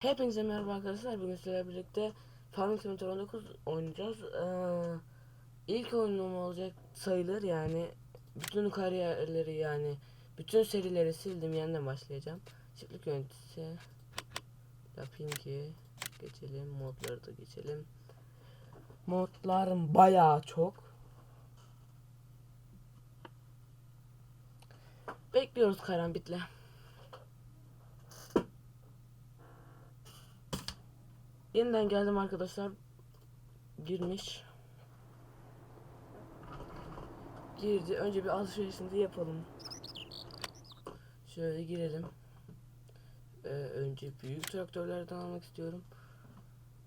Hepinize merhaba arkadaşlar. Bugün sizlerle birlikte Farming Simulator 19 oynayacağız. Ee, ilk oyunum olacak sayılır yani. Bütün kariyerleri yani bütün serileri sildim yeniden başlayacağım. Çiftlik yöneticisi yapayım ki geçelim modları da geçelim. Modlarım bayağı çok. Bekliyoruz karanbitle. Yeniden geldim arkadaşlar. Girmiş. Girdi. Önce bir alışverişimizi yapalım. Şöyle girelim. Ee, önce büyük traktörlerden almak istiyorum.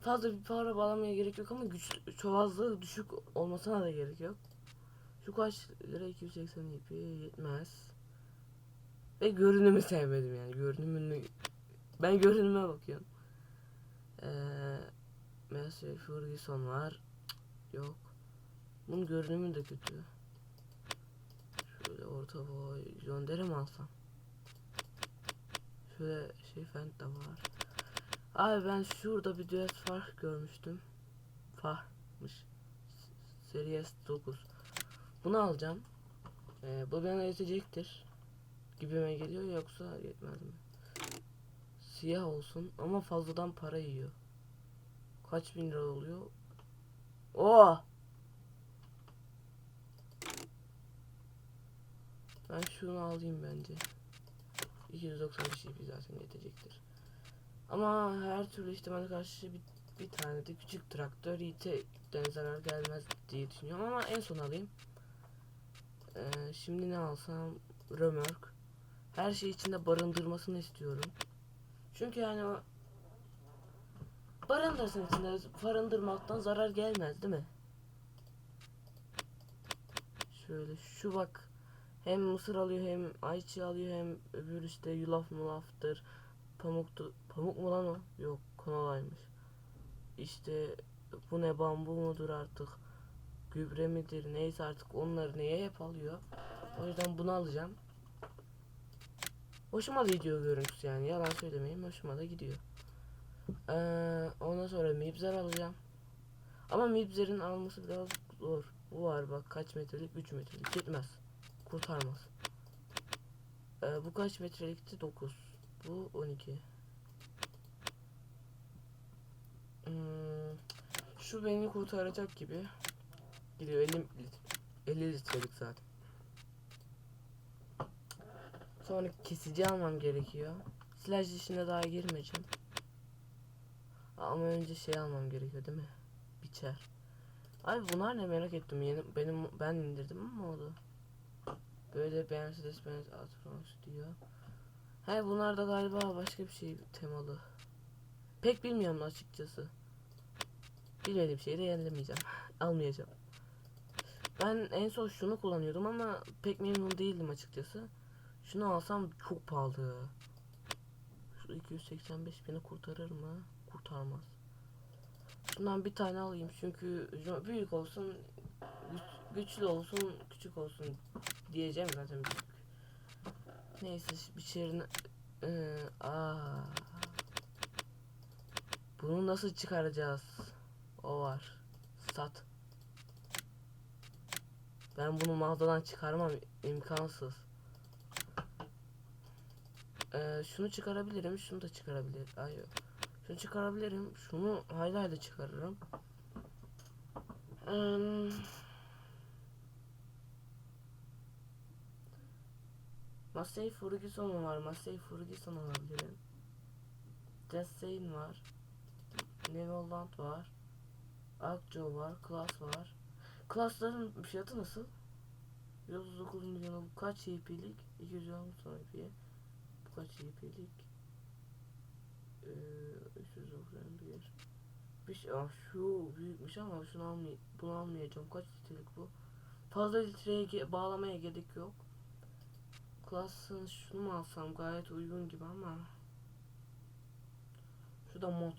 Fazla bir para bağlamaya gerek yok ama güç çoğazlığı düşük olmasına da gerek yok. Şu kaç lira 280 ip yetmez. Ve görünümü sevmedim yani görünümünü ben görünüme bakıyorum. Ee, Messi Ferguson var. Yok. Bunun görünümü de kötü. Şöyle orta boy Yondere mi alsam? Şöyle şey Fent de var. Abi ben şurada bir düet fark görmüştüm. Farkmış. Series 9. Bunu alacağım. Ee, bu bana yetecektir. Gibime geliyor yoksa yetmez mi? Siyah olsun ama fazladan para yiyor. Kaç bin lira oluyor? Oo! Ben şunu alayım bence. 295 EP zaten yetecektir. Ama her türlü ihtimale karşı bir, bir tane de küçük traktör yiğitten zarar gelmez diye düşünüyorum ama en son alayım. Ee, şimdi ne alsam? Römörk. Her şey içinde barındırmasını istiyorum. Çünkü yani barındırsın içinde barındırmaktan zarar gelmez değil mi? Şöyle şu bak hem mısır alıyor hem ayçi alıyor hem öbür işte yulaf mulaftır pamuktu pamuk mu lan o? Yok konalaymış. İşte bu ne bambu mudur artık gübre midir neyse artık onları neye hep alıyor. O yüzden bunu alacağım. Hoşuma da gidiyor görüntüsü yani yalan söylemeyeyim hoşuma da gidiyor. Ee, ondan sonra mibzer alacağım. Ama mibzerin alması biraz zor. Bu var bak kaç metrelik 3 metrelik gitmez. Kurtarmaz. Ee, bu kaç metrelikti 9. Bu 12. Hmm, şu beni kurtaracak gibi. Gidiyor 50 lit 50 litrelik zaten. Sonra kesici almam gerekiyor. Silaj işine daha girmeyeceğim. Ama önce şey almam gerekiyor değil mi? Biçer. Abi bunlar ne merak ettim. Yeni benim ben indirdim ama oldu. Böyle Mercedes Benz Atrox diyor. He bunlar da galiba başka bir şey temalı. Pek bilmiyorum açıkçası. Bilmediğim şeyi de yenilemeyeceğim. Almayacağım. Ben en son şunu kullanıyordum ama pek memnun değildim açıkçası. Şunu alsam çok pahalı. Şu 285 beni kurtarır mı? Kurtarmaz. Şundan bir tane alayım çünkü büyük olsun, güç, güçlü olsun, küçük olsun diyeceğim zaten büyük. Neyse biçerini... Ee, aa. Bunu nasıl çıkaracağız? O var. Sat. Ben bunu mağazadan çıkarmam imkansız. Ee, şunu çıkarabilirim, şunu da çıkarabilirim. Ay, şunu çıkarabilirim, şunu hayli hayli çıkarırım. Ee, Massey Ferguson var, Massey Ferguson alabilirim. Desain var. Nevoland var. Akjo var, Class var. Class'ların fiyatı nasıl? 139 milyon kaç EP'lik? 210 son EP'ye kaç YP'lik? Ee, 391 bir şey, ah, şu büyükmüş ama şunu almay bunu almayacağım. Kaç litrelik bu? Fazla litreye ge bağlamaya gerek yok. Klasın şunu mu alsam gayet uygun gibi ama şu da mod.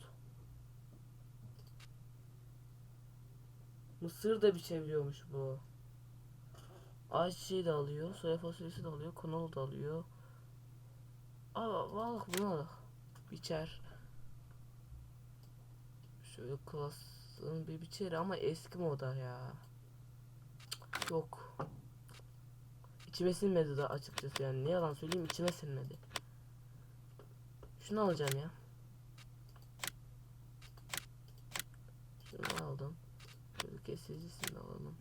Mısır da biçebiliyormuş bu. Ayçiçeği de alıyor, soya fasulyesi de alıyor, konol da alıyor. Aa balık bunu alık. İçer. Böyle klasın bir biçeri ama eski moda ya. Yok. İçime sinmedi de açıkçası yani ne yalan söyleyeyim içime sinmedi. Şunu alacağım ya. Şunu aldım. Şöyle kesicisini alalım.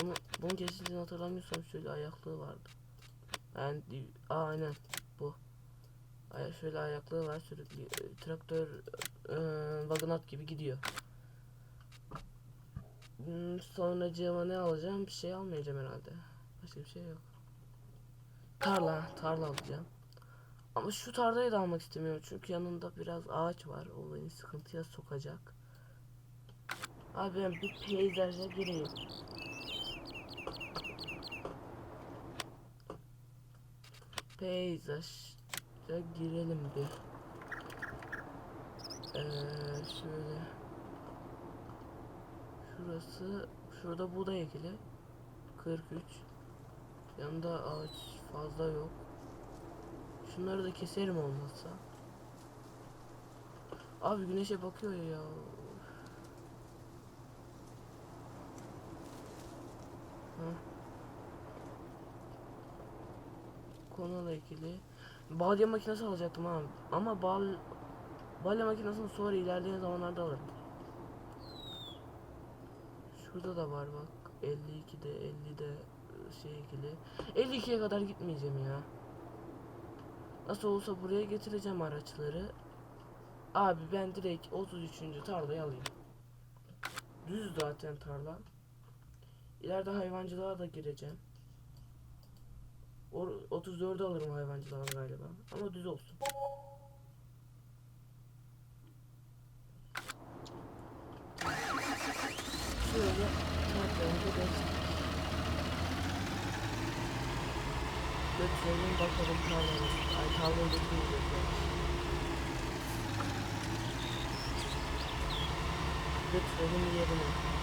Bunu, bunun kesicisini hatırlamıyorsam şöyle ayaklığı vardı. Yani Aa, aynen bu. Şöyle ayaklığı var sürekli e, traktör e, vagonat gibi gidiyor. Hmm, sonra cama ne alacağım? Bir şey almayacağım herhalde. Başka bir şey yok. Tarla, tarla alacağım. Ama şu tarlayı da almak istemiyorum çünkü yanında biraz ağaç var. O beni sıkıntıya sokacak. Abi ben bir peyzaja gireyim. Peyzaja girelim bir. Ee, şöyle. Şurası, şurada buğday ekili. 43. Yanında ağaç fazla yok. Şunları da keserim olmazsa. Abi güneşe bakıyor ya. Heh. Konuyla ilgili. Balya makinesi alacaktım abi. Ama bal balya makinesini sonra ilerleyen zamanlarda alırım. Şurada da var bak. 52'de 50'de şey ilgili. 52'ye kadar gitmeyeceğim ya. Nasıl olsa buraya getireceğim araçları. Abi ben direkt 33. tarlayı alayım. Düz zaten tarla. İleride hayvancılığa da gireceğim. O 34'ü alırım hayvancılığa galiba. Ama düz olsun. Şöyle. Götürelim bakalım tarlamız. Ay tarlayı götürmeyeceğiz. Götürelim yerine.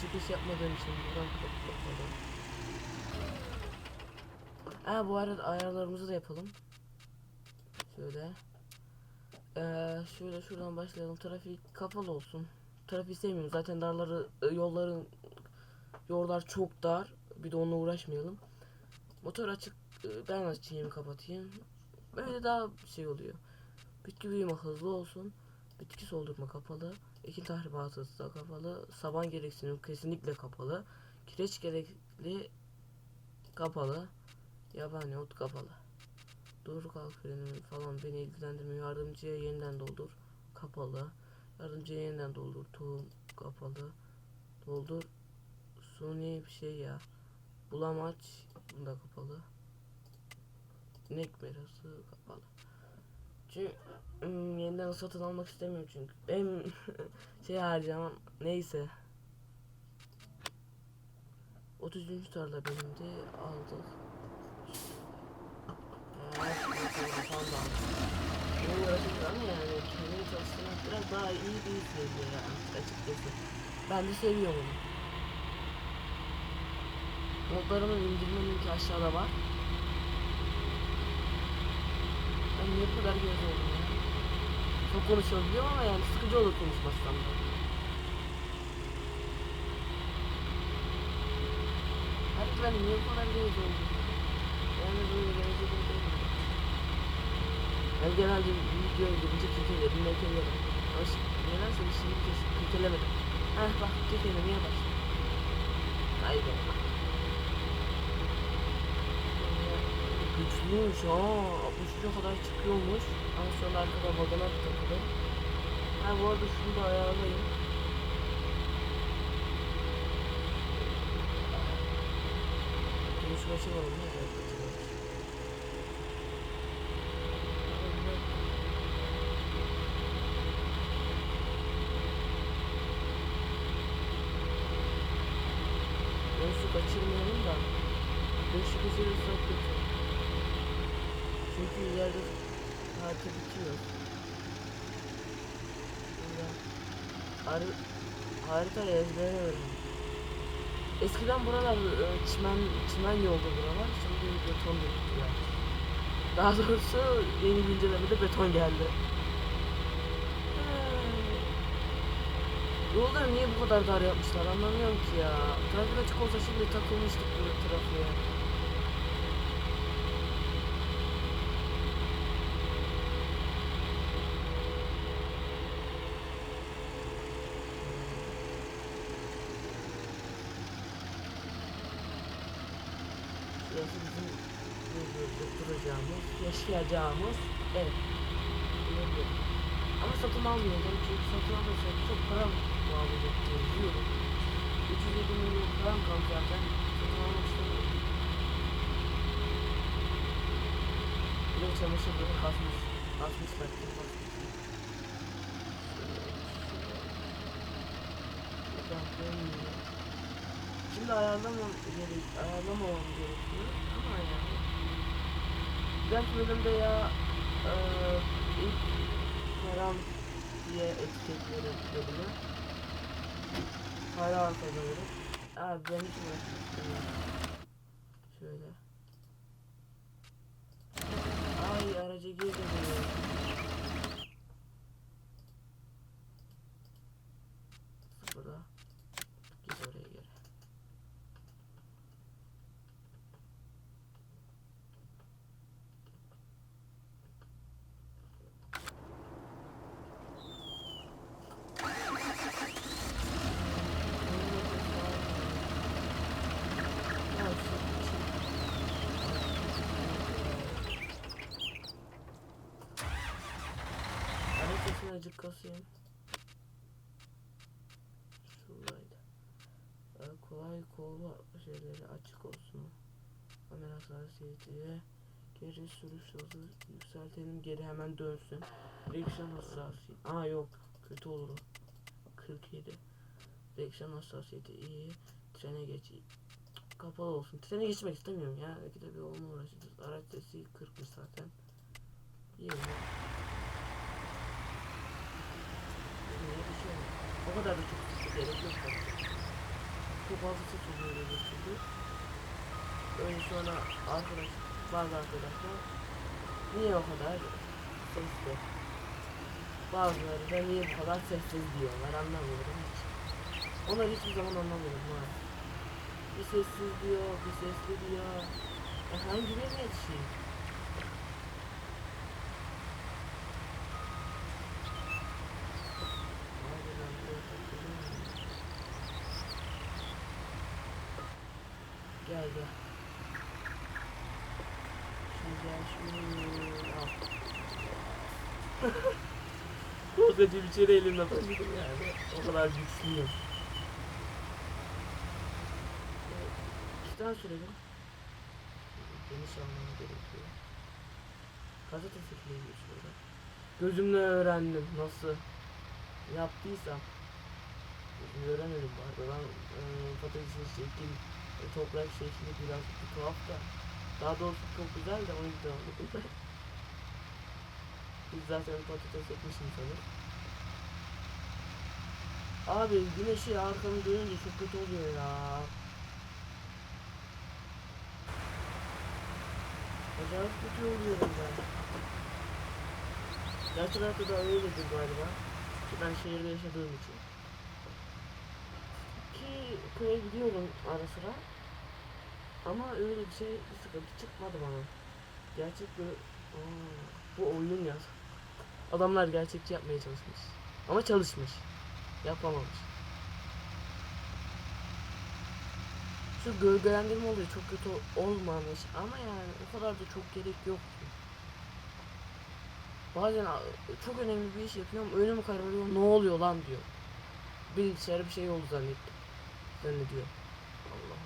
Çıkış yapmadığım için buradan kapatalım. Ha bu arada ayarlarımızı da yapalım. Şöyle. Ee, şöyle şuradan başlayalım. Trafik kapalı olsun. Trafik sevmiyorum. Zaten darları, e, yolların yollar çok dar. Bir de onunla uğraşmayalım. Motor açık. e, Ben açayım kapatayım. Böyle daha şey oluyor. Bitki büyüme hızlı olsun. Bitki soldurma kapalı. Ekin tahribatı da kapalı. Saban gereksinim kesinlikle kapalı. Kireç gerekli kapalı. Yabani ot kapalı. Dur kalk freni falan beni ilgilendirmiyor. Yardımcıya yeniden doldur. Kapalı. Yardımcıya yeniden doldur. Tohum kapalı. Doldur. Suni bir şey ya. Bulamaç. Bunda kapalı. İnek merası kapalı. Çünkü yeniden satın almak istemiyorum çünkü. Hem şey harcamam. Neyse. 30. tarla benimdi. Aldık. Ben de seviyorum onu. Modlarımın indirme aşağıda var. Ben niye bu kadar göz oldum ya? Çok konuşabiliyorum ama yani sıkıcı olur konuşmazsam da. Hadi ben niye bu kadar göz oldum? Yani böyle gelecek değil. Ben genelde video gelince kekelerim, mekelerim. Ama nedense şimdi kekelemedim. Heh bak kekelemeye başladım. Haydi. Güçlüymüş ha. 63'e kadar çıkıyormuş. Ama sonra arkada vagona takılı. Ha bu arada şunu da ayarlayayım. Konuşma açamadım. Evet, su kaçırmayalım da. Beşi kaçırırsak kötü. Çünkü ileride harita bitiyor. Har harita ezbere öğrendim. Eskiden buralar e, çimen çimen yoldu buralar. Şimdi beton döktüler. Daha doğrusu yeni güncellemede beton geldi. Yolları niye bu kadar dar yapmışlar anlamıyorum ki ya. Trafik açık olsa şimdi takılmıştık bu trafiğe. Yaşayacağımız ev. Olabilir. Ama satın almayacağım çünkü satın alırsak çok para diye biliyorum. 307 milyon param kaldı zaten. Satın almak istemiyorum. Bir de çamaşırları kasmış. Kasmış? Dönmüyor. Şimdi ayarlamam gerek, ayarlamamam gerekiyor ama yani. Ben bölümde ya eee ilk param diye etiketlerim bölümü. Para kazanırım. Abi ben hiç uğraşmak istemiyorum. Azıcık kasayım. Şuradaydı. Ee, kolay kova şeyleri açık olsun. Amerikalar seyirciye geri sürüş hızı yükseltelim geri hemen dönsün. Direksiyon hassasiyeti. Aa yok kötü olur. 47. Direksiyon hassasiyeti iyi. Trene geç. Kapalı olsun. Trene geçmek istemiyorum ya. Belki de bir onunla uğraşacağız. Araç sesi 40 zaten. 20. O kadar da çok gerek yok. Çok fazla ses oluyor öyle çünkü. Öyle sonra arkadaş, bazı arkadaşlar niye o kadar sesli? Bazıları da niye bu kadar sessiz diyorlar anlamıyorum hiç. Onları hiçbir zaman anlamıyorum ha. Bir sessiz diyor, bir sesli diyor. Ya hangi birine yetişeyim? Hadi lan, böyle takılayım mı? Gel gel. Şimdi gel şunu al. Bir çere elimle taşıdım yani. O kadar güçlüyüm. İki tane sürelim. Geniş almam gerekiyor. Gazete sıkılıyor şurada. Gözümle öğrendim nasıl yaptıysam. Gözümle öğrenemedim bu arada. Ben e, patatesin şekil, e, toprak şekli biraz bir tuhaf da. Daha doğrusu çok güzel de o yüzden. Biz zaten patates ekmişim sanırım. Abi güneşi arkamı dönünce çok kötü oluyor ya. Acayip kötü oluyorum ben. Gerçek hayatta da öyledir galiba. Ki ben şehirde yaşadığım için. Ki köye gidiyorum ara sıra. Ama öyle bir şey bir sıkıntı çıkmadı bana. Gerçek bir... Aa, bu oyun ya. Adamlar gerçekçi yapmaya çalışmış. Ama çalışmış. Yapamamış. Şu gölgelendirme oluyor çok kötü olmamış ama yani o kadar da çok gerek yok. Bazen çok önemli bir iş yapıyorum önümü kararıyor ne oluyor lan diyor. Bilgisayara bir şey oldu zannettim. Zannediyor. Allah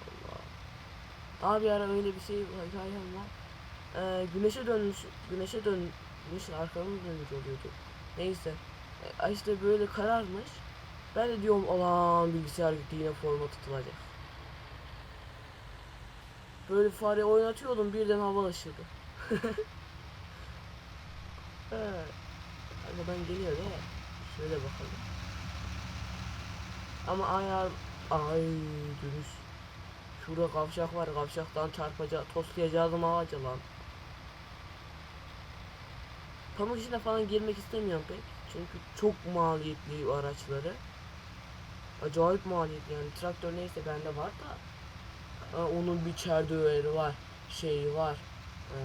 Allah. Abi ara öyle bir şey hikayem var. Ee, güneşe dönmüş, güneşe dönmüş arkamı dönmüş oluyordu. Neyse. E, işte böyle kararmış. Ben de diyorum alan bilgisayar gitti yine format tutulacak. Böyle fare oynatıyordum birden hava aşırdı. evet. Arkadan geliyor değil? Şöyle bakalım. Ama ayar... Ay dönüş. Şurada kavşak var kavşaktan çarpacak toslayacağım ağaca lan. pamuk işine falan girmek istemiyorum pek. Çünkü çok maliyetli araçları. Acayip maliyetli yani traktör neyse bende var da ha, onun bir çerdöğeri var, şeyi var, ee,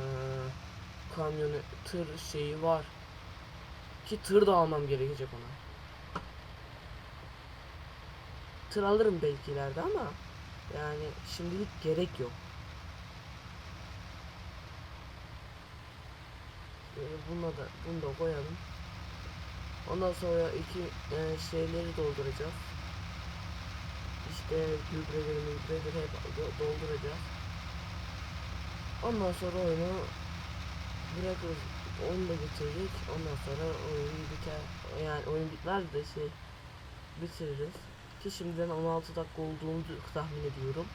kamyonu, tır şeyi var. Ki tır da almam gerekecek ona. Tır alırım belki ileride ama yani şimdilik gerek yok. Şöyle buna da bunu da koyalım. Ondan sonra iki e, şeyleri dolduracağız. İşte gübreleri mübreleri hep do- dolduracağız. Ondan sonra oyunu bırakırız. Onu da geçirdik. Ondan sonra oyun biter. Yani oyun bitmez de şey bitiririz. Ki şimdiden 16 dakika olduğunu tahmin ediyorum.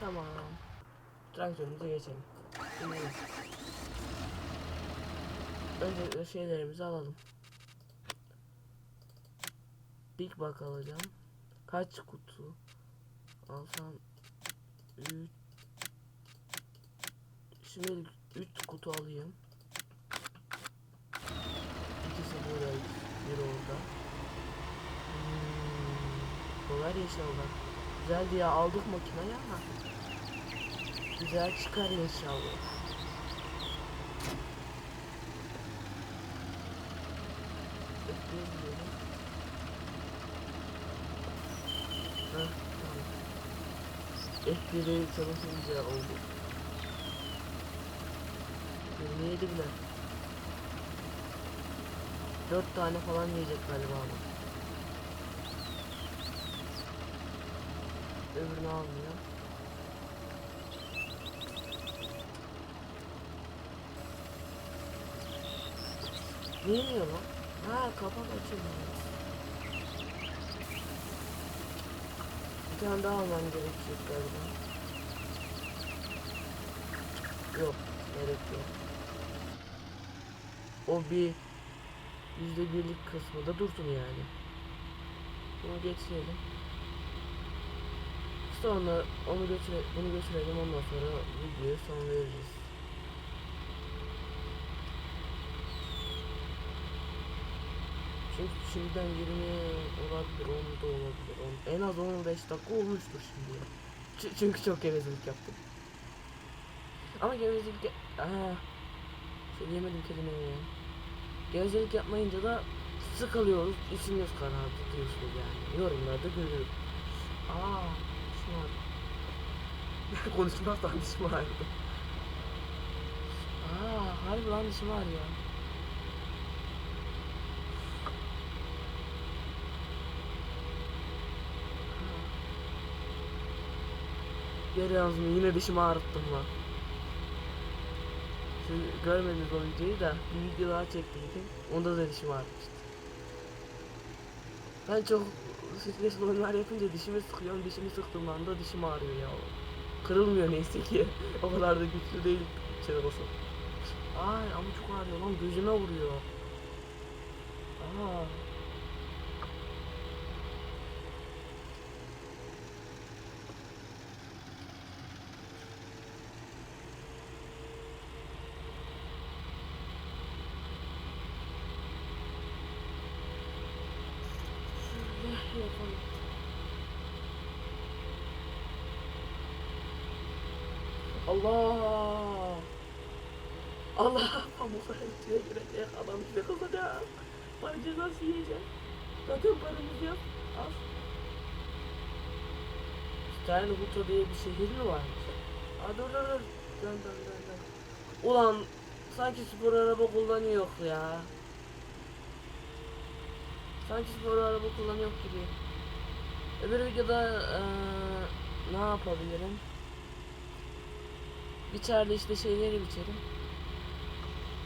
Tamam. Traktörümüze geçelim. Şimdi önce şeylerimizi alalım. Big Bug alacağım. Kaç kutu? Alsam 3 Şimdi 3 kutu alayım. İkisi burada, biri orada. Hmm, kolay inşallah. Güzeldi ya aldık makineyi ama güzel çıkar inşallah. Bekleyebiliyorum. Heh, tamam. F1'i çalışınca oldu. 27 bile. 4 tane falan yiyecek galiba ama. Öbürünü almıyor. Ne yiyor lan? Ha kapak açılmıyor. Bir tane daha almam gerekecek galiba. Yok, gerek yok. O bir yüzde birlik kısmı da dursun yani. Bunu geçirelim. Sonra onu götüre, bunu götürelim ondan sonra videoya son veririz. Çünkü şimdiden 20 olabilir, 10 da olabilir. 10, en az 15 dakika olmuştur şimdi. Ç- çünkü çok gevezelik yaptım. Ama gevezelik... Aa, söyleyemedim kelimeyi ya. Gevezelik yapmayınca da sıkılıyoruz, içimiz karardı diyorsunuz yani. Yorumlarda görüyorum. Aa, dişim ağrıyor. Konuşmazsan dişim ağrıyor. Aa, harbi lan dişim ağrıyor. Görüyorsunuz mu? Yine dişimi ağrıttım lan. Siz görmediniz o videoyu da bir video daha çektiydim. Onda da dişim ağrımıştı. Ben çok stresli oyunlar yapınca dişimi sıkıyorum. Dişimi sıktığım anda dişim ağrıyor ya. Kırılmıyor neyse ki. o kadar da güçlü değil şey olsun. Ay ama çok ağrıyor lan gözüme vuruyor. Aa. Yapalım. Allah! Allah! Pamuklar içine girecek. Adam bize kızacak. Para cezası yiyecek. Zaten paramız yok. Az. Steinhuta diye bir şehir mi varmış? Aa dur dur dur. Dön dön dön dön. Ulan sanki spor araba kullanıyor ya. Sanki spor araba kullanıyor gibi. Öbür videoda eee, ne yapabilirim? İçeride işte şeyleri biçerim.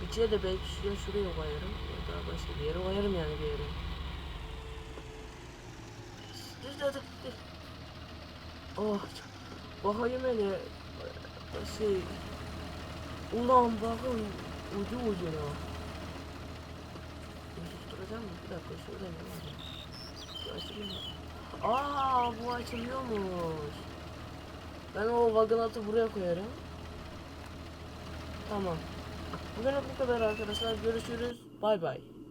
Biçeye de belki şuraya şuraya koyarım. Ya da başka bir yere koyarım yani bir yere. Dur dur dur. Oh bakayım hele e, şey Ulan bakın ucu ucuna. Susturacağım mı? Bir dakika şurada ne var? Şu açılıyor mu? Aa bu açılıyormuş. Ben o vagonatı buraya koyarım. Tamam. Bugün bu kadar arkadaşlar. Görüşürüz. Bay bay.